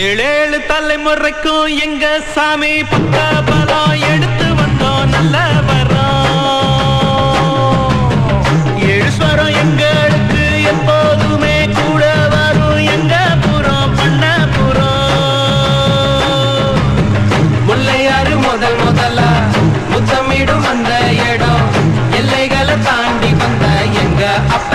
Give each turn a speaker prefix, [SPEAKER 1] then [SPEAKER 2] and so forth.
[SPEAKER 1] ஏழேழு தலைமுறைக்கும் எங்க சாமி பக்க பலம் எடுத்து வந்தோம் நல்ல வரோம். எழுஸ்வரம் எங்களுக்கு எப்போதுமே கூட வரும் எங்க புறம் பண்ண புறம்.
[SPEAKER 2] முல்லையாறு முதல் முதலா முத்தமிடும் அந்த இடம் எல்லைகளை தாண்டி வந்த எங்க அப்ப